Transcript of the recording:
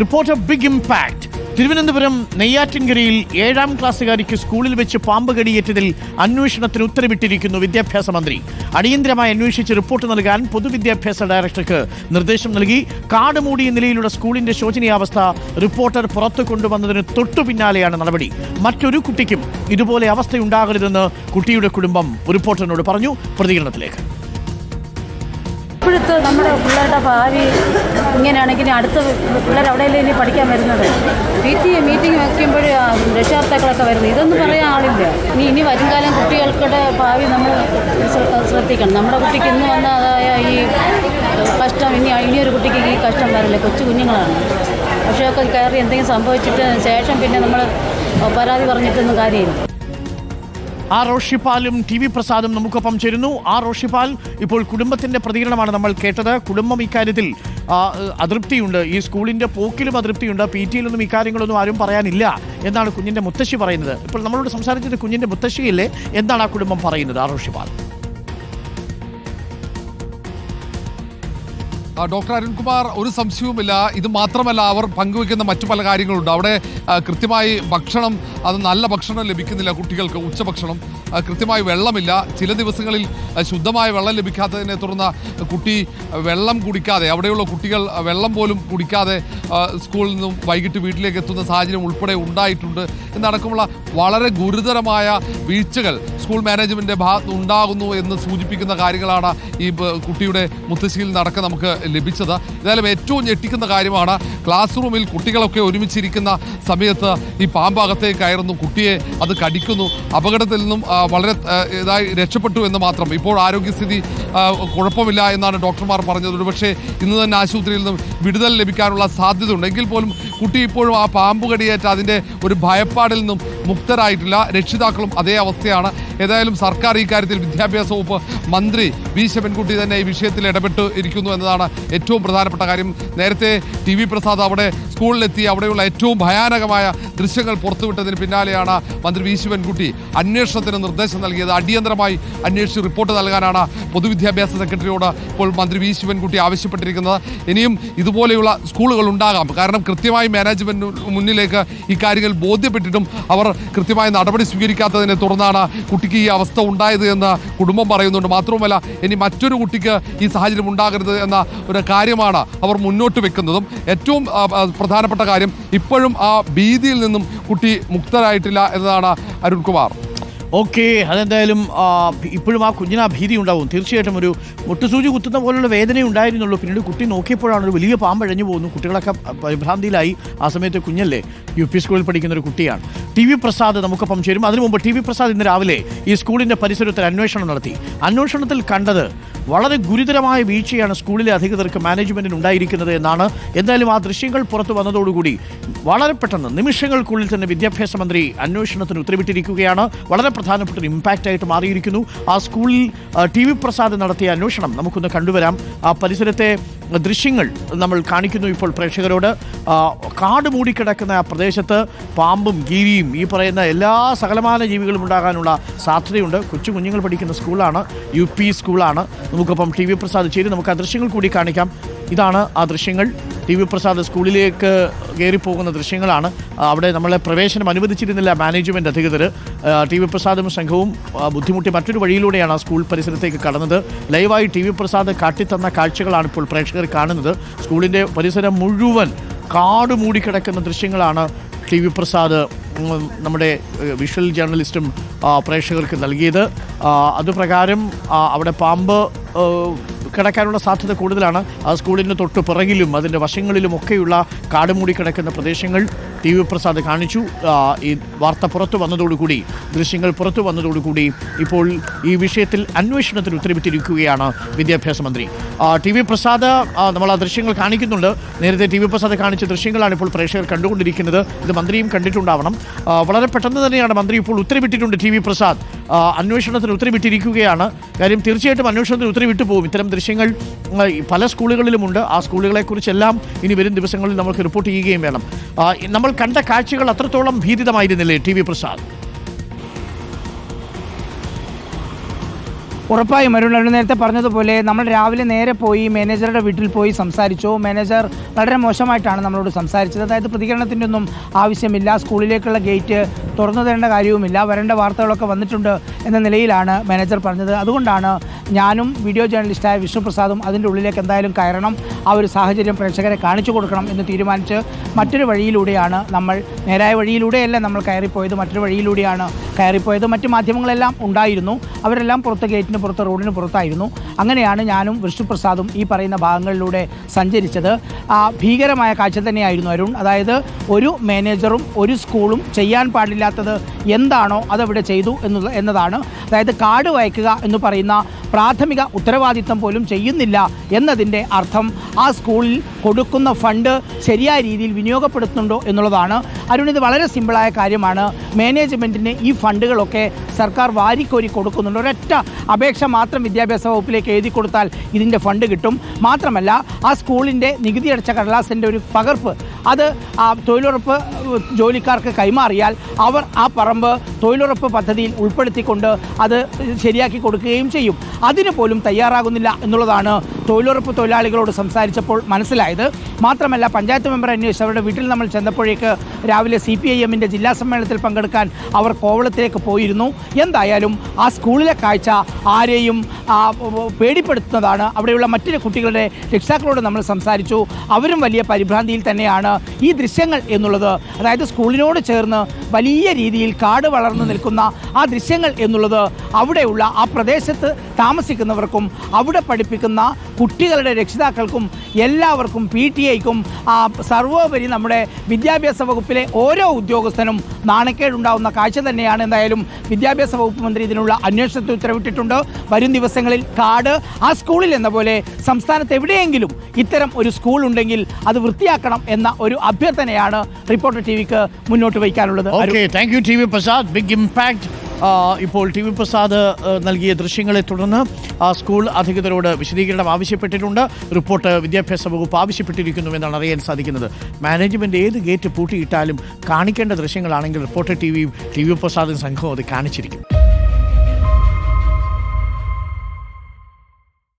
Report big impact Thiruvananthapuram നെയ്യാറ്റിൻകരയിൽ ഏഴാം ക്ലാസ്സുകാരിക്ക് സ്കൂളിൽ വെച്ച് പാമ്പ് കടിയേറ്റതിൽ അന്വേഷണത്തിന് ഉത്തരവിട്ടിരിക്കുന്നു വിദ്യാഭ്യാസ മന്ത്രി. അടിയന്തരമായി അന്വേഷിച്ച് റിപ്പോർട്ട് നൽകാൻ പൊതുവിദ്യാഭ്യാസ ഡയറക്ടർക്ക് നിർദ്ദേശം നൽകി. കാട് മൂടിയ നിലയിലുള്ള സ്കൂളിന്റെ ശോചനീയാവസ്ഥ റിപ്പോർട്ടർ പുറത്തു കൊണ്ടുവന്നതിന് തൊട്ടു പിന്നാലെയാണ് നടപടി. മറ്റൊരു കുട്ടിക്കും ഇതുപോലെ അവസ്ഥയുണ്ടാകരുതെന്ന് കുട്ടിയുടെ കുടുംബം റിപ്പോർട്ടറിനോട് പറഞ്ഞു. പ്രതികരണത്തിലേക്ക്. ഇപ്പോഴത്തെ നമ്മുടെ പിള്ളേരുടെ ഭാവി ഇങ്ങനെയാണെങ്കിൽ അടുത്ത പിള്ളേർ അവിടെയല്ലേ ഇനി പഠിക്കാൻ വരുന്നത്? എ മീറ്റിംഗ് വയ്ക്കുമ്പോൾ രക്ഷകർത്താക്കളൊക്കെ വരുന്നത്. ഇതൊന്നും പറയാൻ ആളില്ല. ഇനി ഇനി വരും കാലം കുട്ടികൾക്കുടെ ഭാവി നമ്മൾ ശ്രദ്ധിക്കണം. നമ്മുടെ കുട്ടിക്ക് ഇന്ന് വന്ന അതായ ഈ കഷ്ടം ഇനി ഇനിയൊരു കുട്ടിക്ക് ഈ കഷ്ടം വരില്ല. കൊച്ചു കുഞ്ഞുങ്ങളാണ്. പക്ഷേ ഒക്കെ കയറി എന്തെങ്കിലും സംഭവിച്ചിട്ട് ശേഷം പിന്നെ നമ്മൾ പരാതി പറഞ്ഞിട്ടൊന്നും കാര്യമില്ല. ആ റോഷിപ്പാലും ടി വി പ്രസാദും നമുക്കൊപ്പം ചേരുന്നു. ആ റോഷിപ്പാൽ ഇപ്പോൾ കുടുംബത്തിന്റെ പ്രതികരണമാണ് നമ്മൾ കേട്ടത്. കുടുംബം ഇക്കാര്യത്തിൽ അതൃപ്തിയുണ്ട്. ഈ സ്കൂളിന്റെ പോക്കിലും അതൃപ്തിയുണ്ട്. പി ടിയിലൊന്നും ഇക്കാര്യങ്ങളൊന്നും ആരും പറയാനില്ല എന്നാണ് കുഞ്ഞിന്റെ മുത്തശ്ശി പറയുന്നത്. ഇപ്പോൾ നമ്മളോട് സംസാരിച്ചത് കുഞ്ഞിന്റെ മുത്തശ്ശിയില്ലേ എന്താണ് ആ കുടുംബം പറയുന്നത്. ആ ഡോക്ടർ അരുൺകുമാർ ഒരു സംശയവുമില്ല. ഇത് മാത്രമല്ല അവർ പങ്കുവെക്കുന്ന മറ്റു പല കാര്യങ്ങളുണ്ട്. അവിടെ കൃത്യമായി ഭക്ഷണം അത് നല്ല ഭക്ഷണം ലഭിക്കുന്നില്ല കുട്ടികൾക്ക് ഉച്ചഭക്ഷണം. കൃത്യമായി വെള്ളമില്ല. ചില ദിവസങ്ങളിൽ ശുദ്ധമായ വെള്ളം ലഭിക്കാത്തതിനെ തുടർന്ന് കുട്ടി വെള്ളം കുടിക്കാതെ അവിടെയുള്ള കുട്ടികൾ വെള്ളം പോലും കുടിക്കാതെ സ്കൂളിൽ നിന്നും വൈകിട്ട് വീട്ടിലേക്ക് എത്തുന്ന സാഹചര്യം ഉൾപ്പെടെ ഉണ്ടായിട്ടുണ്ട്. എന്നടക്കമുള്ള വളരെ ഗുരുതരമായ വീഴ്ചകൾ സ്കൂൾ മാനേജ്മെന്റിന്റെ ഭാഗത്ത് ഉണ്ടാകുന്നു എന്ന് സൂചിപ്പിക്കുന്ന കാര്യങ്ങളാണ് ഈ കുട്ടിയുടെ മുത്തശ്ശിയിൽ നടക്ക നമുക്ക് ലഭിച്ചത്. ഏതായാലും ഏറ്റവും ഞെട്ടിക്കുന്ന കാര്യമാണ് ക്ലാസ് റൂമിൽ കുട്ടികളൊക്കെ ഒരുമിച്ചിരിക്കുന്ന സമയത്ത് ഈ പാമ്പാകത്തേക്ക് കയറുന്നു. കുട്ടിയെ അത് കടിക്കുന്നു. അപകടത്തിൽ നിന്നും വളരെ ഇതായി രക്ഷപ്പെട്ടു എന്ന് മാത്രം. ഇപ്പോൾ ആരോഗ്യസ്ഥിതി കുഴപ്പമില്ല എന്നാണ് ഡോക്ടർമാർ പറഞ്ഞത്. ഒരുപക്ഷെ ഇന്ന് തന്നെ ആശുപത്രിയിൽ നിന്നും വിടുതൽ ലഭിക്കാനുള്ള സാധ്യതയുണ്ട്. എങ്കിൽ പോലും കുട്ടി ഇപ്പോഴും ആ പാമ്പ് കടിയേറ്റ അതിന്റെ ഒരു ഭയപ്പാടിൽ നിന്നും മുക്തരായിട്ടില്ല രക്ഷിതാക്കളും അതേ അവസ്ഥയാണ്. ഏതായാലും സർക്കാർ ഈ കാര്യത്തിൽ വിദ്യാഭ്യാസ വകുപ്പ് മന്ത്രി വി ശിവൻകുട്ടി തന്നെ ഈ വിഷയത്തിൽ ഇടപെട്ട് ഇരിക്കുന്നു എന്നതാണ് ഏറ്റവും പ്രധാനപ്പെട്ട കാര്യം. നേരത്തെ ടി വി പ്രസാദ് അവിടെ സ്കൂളിലെത്തി അവിടെയുള്ള ഏറ്റവും ഭയാനകമായ ദൃശ്യങ്ങൾ പുറത്തുവിട്ടതിന് പിന്നാലെയാണ് മന്ത്രി വി ശിവൻകുട്ടി അന്വേഷണത്തിന് നിർദ്ദേശം നൽകിയത്. അടിയന്തരമായി അന്വേഷിച്ച് റിപ്പോർട്ട് നൽകാനാണ് പൊതുവിദ്യാഭ്യാസ സെക്രട്ടറിയോട് ഇപ്പോൾ മന്ത്രി വി ശിവൻകുട്ടി ആവശ്യപ്പെട്ടിരിക്കുന്നത്. ഇനിയും ഇതുപോലെയുള്ള സ്കൂളുകൾ ഉണ്ടാകാം. കാരണം കൃത്യമായി മാനേജ്മെന്റ് മുന്നിലേക്ക് ഇക്കാര്യങ്ങൾ കാര്യങ്ങൾ ബോധ്യപ്പെട്ടിട്ടും അവർ കൃത്യമായ നടപടി സ്വീകരിക്കാത്തതിനെ തുടർന്നാണ് കുട്ടിക്ക് ഈ അവസ്ഥ ഉണ്ടായത് എന്ന് കുടുംബം പറയുന്നുണ്ട്. മാത്രവുമല്ല ഇനി മറ്റൊരു കുട്ടിക്ക് ഈ സാഹചര്യം ഉണ്ടാകരുത് എന്ന ഒരു കാര്യമാണ് അവർ മുന്നോട്ട് വെക്കുന്നതും. ഏറ്റവും പ്രധാനപ്പെട്ട കാര്യം ഇപ്പോഴും ആ ഭീതിയിൽ നിന്നും കുട്ടി മുക്തരായിട്ടില്ല എന്നതാണ് അരുൺകുമാർ. ഓക്കെ അതെന്തായാലും ഇപ്പോഴും ആ കുഞ്ഞിന് ആ ഭീതി ഉണ്ടാവും. തീർച്ചയായിട്ടും ഒരു മുട്ടുസൂചി കുത്തുന്ന പോലുള്ള വേദന ഉണ്ടായിരുന്നുള്ളൂ. പിന്നീട് കുട്ടി നോക്കിയപ്പോഴാണ് ഒരു വലിയ പാമ്പഴഞ്ഞു പോകുന്നു. കുട്ടികളൊക്കെ പരിഭ്രാന്തിയിലായി ആ സമയത്ത് കുഞ്ഞല്ലേ യു പി സ്കൂളിൽ പഠിക്കുന്ന ഒരു കുട്ടിയാണ്. ടി വി പ്രസാദ് നമുക്കൊപ്പം ചേരും. അതിനു മുമ്പ് ടി വി പ്രസാദ് ഇന്ന് രാവിലെ ഈ സ്കൂളിന്റെ പരിസരത്തിൽ അന്വേഷണം നടത്തി. അന്വേഷണത്തിൽ കണ്ടത് വളരെ ഗുരുതരമായ വീഴ്ചയാണ് സ്കൂളിലെ അധികൃതർക്ക് മാനേജ്മെന്റിന് ഉണ്ടായിരിക്കുന്നത് എന്നാണ്. എന്തായാലും ആ ദൃശ്യങ്ങൾ പുറത്തു വന്നതോടുകൂടി വളരെ പെട്ടെന്ന് നിമിഷങ്ങൾക്കുള്ളിൽ തന്നെ വിദ്യാഭ്യാസ മന്ത്രി അന്വേഷണത്തിന് ഉത്തരവിട്ടിരിക്കുകയാണ്. വളരെ പ്രധാനപ്പെട്ട ഒരു ഇമ്പാക്റ്റ് ആയിട്ട് മാറിയിരിക്കുന്നു. ആ സ്കൂളിൽ ടി വി പ്രസാദ് നടത്തിയ അന്വേഷണം നമുക്കൊന്ന് കണ്ടുവരാം. ആ പരിസരത്തെ ദൃശ്യങ്ങൾ നമ്മൾ കാണിക്കുന്നു ഇപ്പോൾ പ്രേക്ഷകരോട്. കാട് മൂടിക്കിടക്കുന്ന ആ പ്രദേശത്ത് പാമ്പും ഗീരിയും ഈ പറയുന്ന എല്ലാ സകലമാന ജീവികളും ഉണ്ടാകാനുള്ള സാധ്യതയുണ്ട്. കൊച്ചു കുഞ്ഞുങ്ങൾ പഠിക്കുന്ന സ്കൂളാണ് യു പി സ്കൂളാണ്. നമുക്കിപ്പം ടി വി പ്രസാദ് ചെയ്ത് നമുക്ക് ആ ദൃശ്യങ്ങൾ കൂടി കാണിക്കാം. ഇതാണ് ആ ദൃശ്യങ്ങൾ. ടി വി പ്രസാദ് സ്കൂളിലേക്ക് കയറിപ്പോകുന്ന ദൃശ്യങ്ങളാണ്. അവിടെ നമ്മളെ പ്രവേശനം അനുവദിച്ചിരുന്നില്ല മാനേജ്മെന്റ് അധികൃതർ ടി വി പ്രസാദും സംഘവും ബുദ്ധിമുട്ടി മറ്റൊരു വഴിയിലൂടെയാണ് ആ സ്കൂൾ പരിസരത്തേക്ക് കടന്നത്. ലൈവായി ടി വി പ്രസാദ് കാട്ടിത്തന്ന കാഴ്ചകളാണ് ഇപ്പോൾ പ്രേക്ഷകർ കാണുന്നത്. സ്കൂളിന്റെ പരിസരം മുഴുവൻ കാട് മൂടിക്കിടക്കുന്ന ദൃശ്യങ്ങളാണ് ടി വി പ്രസാദ് നമ്മുടെ വിഷ്വൽ ജേർണലിസ്റ്റും പ്രേക്ഷകർക്ക് നൽകിയത്. അതുപ്രകാരം അവിടെ പാമ്പ് കിടക്കാനുള്ള സാധ്യത കൂടുതലാണ്. ആ സ്കൂളിന് തൊട്ട് പിറകിലും അതിന്റെ വശങ്ങളിലും ഒക്കെയുള്ള കാട് മൂടി കിടക്കുന്ന പ്രദേശങ്ങൾ ടി വി പ്രസാദ് കാണിച്ചു. ഈ വാർത്ത പുറത്തു വന്നതോടുകൂടി ദൃശ്യങ്ങൾ പുറത്തു വന്നതോടുകൂടി ഇപ്പോൾ ഈ വിഷയത്തിൽ അന്വേഷണത്തിന് ഉത്തരവിട്ടിരിക്കുകയാണ് വിദ്യാഭ്യാസ മന്ത്രി. ടി വി പ്രസാദ് നമ്മൾ ആ ദൃശ്യങ്ങൾ കാണിക്കുന്നുണ്ട്. നേരത്തെ ടി വി പ്രസാദ് കാണിച്ച ദൃശ്യങ്ങളാണ് ഇപ്പോൾ പ്രേക്ഷകർ കണ്ടുകൊണ്ടിരിക്കുന്നത്. ഇത് മന്ത്രിയും കണ്ടിട്ടുണ്ടാവണം. വളരെ പെട്ടെന്ന് തന്നെയാണ് മന്ത്രി ഇപ്പോൾ ഉത്തരവിട്ടിട്ടുണ്ട് ടി വി പ്രസാദ്. അന്വേഷണത്തിന് ഉത്തരവിട്ടിരിക്കുകയാണ്. കാര്യം തീർച്ചയായിട്ടും അന്വേഷണത്തിന് ഉത്തരവിട്ടു പോകും. ഇത്തരം ദൃശ്യങ്ങൾ പല സ്കൂളുകളിലുമുണ്ട്. ആ സ്കൂളുകളെക്കുറിച്ചെല്ലാം ഇനി വരും ദിവസങ്ങളിൽ നമുക്ക് റിപ്പോർട്ട് ചെയ്യുകയും വേണം. നമ്മൾ കണ്ട കാഴ്ചകൾ അത്രത്തോളം ഭീതിതമായിരുന്നില്ലേ ടി വി പ്രസാദ്? ഉറപ്പായും അരുൺ അരുൺ നേരത്തെ പറഞ്ഞതുപോലെ നമ്മൾ രാവിലെ നേരെ പോയി മാനേജറുടെ വീട്ടിൽ പോയി സംസാരിച്ചു. മാനേജർ വളരെ മോശമായിട്ടാണ് നമ്മളോട് സംസാരിച്ചത്. അതായത് പ്രതികരണത്തിന്റെ ഒന്നും ആവശ്യമില്ല. സ്കൂളിലേക്കുള്ള ഗേറ്റ് തുറന്നു തരേണ്ട കാര്യവുമില്ല. വരേണ്ട വാർത്തകളൊക്കെ വന്നിട്ടുണ്ട് എന്ന നിലയിലാണ് മാനേജർ പറഞ്ഞത്. അതുകൊണ്ടാണ് ഞാനും വീഡിയോ ജേർണലിസ്റ്റായ വിഷ്ണുപ്രസാദും അതിന്റെ ഉള്ളിലേക്ക് എന്തായാലും കയറണം ആ ഒരു സാഹചര്യം പ്രേക്ഷകരെ കാണിച്ചു കൊടുക്കണം എന്ന് തീരുമാനിച്ച് മറ്റൊരു വഴിയിലൂടെയാണ് നമ്മൾ നേരായ വഴിയിലൂടെയല്ല നമ്മൾ കയറിപ്പോയത് മറ്റൊരു വഴിയിലൂടെയാണ് കയറിപ്പോയത്. മറ്റ് മാധ്യമങ്ങളെല്ലാം ഉണ്ടായിരുന്നു അവരെല്ലാം പുറത്ത് ഗേറ്റിന് പുറത്ത് റോഡിന് പുറത്തായിരുന്നു. അങ്ങനെയാണ് ഞാനും വിഷ്ണുപ്രസാദും ഈ പറയുന്ന ഭാഗങ്ങളിലൂടെ സഞ്ചരിച്ചത്. ആ, ഭീകരമായ കാഴ്ച തന്നെയായിരുന്നു അരുൺ. അതായത് ഒരു മാനേജറും ഒരു സ്കൂളും ചെയ്യാൻ പാടില്ലാത്തത് എന്താണോ അതവിടെ ചെയ്തു എന്നുള്ള എന്നതാണ്. അതായത് കാർഡ് വായിക്കുക എന്ന് പറയുന്ന പ്രാഥമിക ഉത്തരവാദിത്തം പോലും ചെയ്യുന്നില്ല എന്നതിന്റെ അർത്ഥം ആ സ്കൂളിൽ കൊടുക്കുന്ന ഫണ്ട് ശരിയായ രീതിയിൽ വിനിയോഗപ്പെടുത്തുന്നുണ്ടോ എന്നുള്ളതാണ്. അരുൺ ഇത് വളരെ സിമ്പിളായ കാര്യമാണ്. മാനേജ്മെന്റിന് ഈ ഫണ്ടുകളൊക്കെ സർക്കാർ വാരിക്കോരി കൊടുക്കുന്നുണ്ട്. ഒരൊറ്റ അപേക്ഷ മാത്രം വിദ്യാഭ്യാസ വകുപ്പിലേക്ക് എഴുതി കൊടുത്താൽ ഇതിന്റെ ഫണ്ട് കിട്ടും. മാത്രമല്ല ആ സ്കൂളിന്റെ നികുതി അടച്ച കടലാസിന്റെ ഒരു പകർപ്പ് അത് തൊഴിലുറപ്പ് ജോലിക്കാർക്ക് കൈമാറിയാൽ അവർ ആ പറമ്പ് തൊഴിലുറപ്പ് പദ്ധതിയിൽ ഉൾപ്പെടുത്തിക്കൊണ്ട് അത് ശരിയാക്കി കൊടുക്കുകയും ചെയ്യും. അതിന് പോലും തയ്യാറാകുന്നില്ല എന്നുള്ളതാണ് തൊഴിലുറപ്പ് തൊഴിലാളികളോട് സംസാരിച്ചപ്പോൾ മനസ്സിലായത്. മാത്രമല്ല പഞ്ചായത്ത് മെമ്പർ അന്വേഷിച്ച് അവരുടെ വീട്ടിൽ നമ്മൾ ചെന്നപ്പോഴേക്ക് രാവിലെ സി പി ഐ എമ്മിന്റെ ജില്ലാ സമ്മേളനത്തിൽ പങ്കെടുക്കാൻ അവർ കോവളത്തിലേക്ക് പോയിരുന്നു. എന്തായാലും ആ സ്കൂളിലെ കാഴ്ച ആരെയും പേടിപ്പെടുത്തുന്നതാണ്. അവിടെയുള്ള മറ്റൊരു കുട്ടികളുടെ രക്ഷിതാക്കളോട് നമ്മൾ സംസാരിച്ചു. അവരും വലിയ പരിഭ്രാന്തിയിൽ തന്നെയാണ് ഈ ദൃശ്യങ്ങൾ എന്നുള്ളത്. അതായത് സ്കൂളിനോട് ചേർന്ന് വലിയ രീതിയിൽ കാട് വളർന്നു നിൽക്കുന്ന ആ ദൃശ്യങ്ങൾ എന്നുള്ളത് അവിടെയുള്ള ആ പ്രദേശത്ത് താമസിക്കുന്നവർക്കും അവിടെ പഠിപ്പിക്കുന്ന കുട്ടികളുടെ രക്ഷിതാക്കൾക്കും എല്ലാവർക്കും പി ടി ഐക്കും സർവോപരി നമ്മുടെ വിദ്യാഭ്യാസ വകുപ്പിലെ ഓരോ ഉദ്യോഗസ്ഥനും നാണക്കേടുണ്ടാവുന്ന കാഴ്ച തന്നെയാണ് എന്തായാലും വിദ്യാഭ്യാസ വകുപ്പ് മന്ത്രി ഇതിനുള്ള അന്വേഷണത്തിൽ ഉത്തരവിട്ടിട്ടുണ്ട്. വരും ദിവസങ്ങളിൽ കാട് ആ സ്കൂളിൽ എന്ന പോലെ സംസ്ഥാനത്ത് എവിടെയെങ്കിലും ഇത്തരം ഒരു സ്കൂൾ ഉണ്ടെങ്കിൽ അത് വൃത്തിയാക്കണം എന്ന ഒരു അഭ്യർത്ഥനയാണ് റിപ്പോർട്ടർ ടി വിക്ക് മുന്നോട്ട് വയ്ക്കാനുള്ളത്. Thank you T V Prasad big impact ഇപ്പോൾ ടി വി പ്രസാദ് നൽകിയ ദൃശ്യങ്ങളെ തുടർന്ന് സ്കൂൾ അധികൃതരോട് വിശദീകരണം ആവശ്യപ്പെട്ടിട്ടുണ്ട്. റിപ്പോർട്ട് വിദ്യാഭ്യാസ വകുപ്പ് ആവശ്യപ്പെട്ടിരിക്കുന്നു എന്നാണ് അറിയാൻ സാധിക്കുന്നത്. മാനേജ്മെന്റ് ഏത് ഗേറ്റ് പൂട്ടിയിട്ടാലും കാണിക്കേണ്ട ദൃശ്യങ്ങളാണെങ്കിൽ reporter T V T V പ്രസാദും സംഘവും അത് കാണിച്ചിരിക്കും.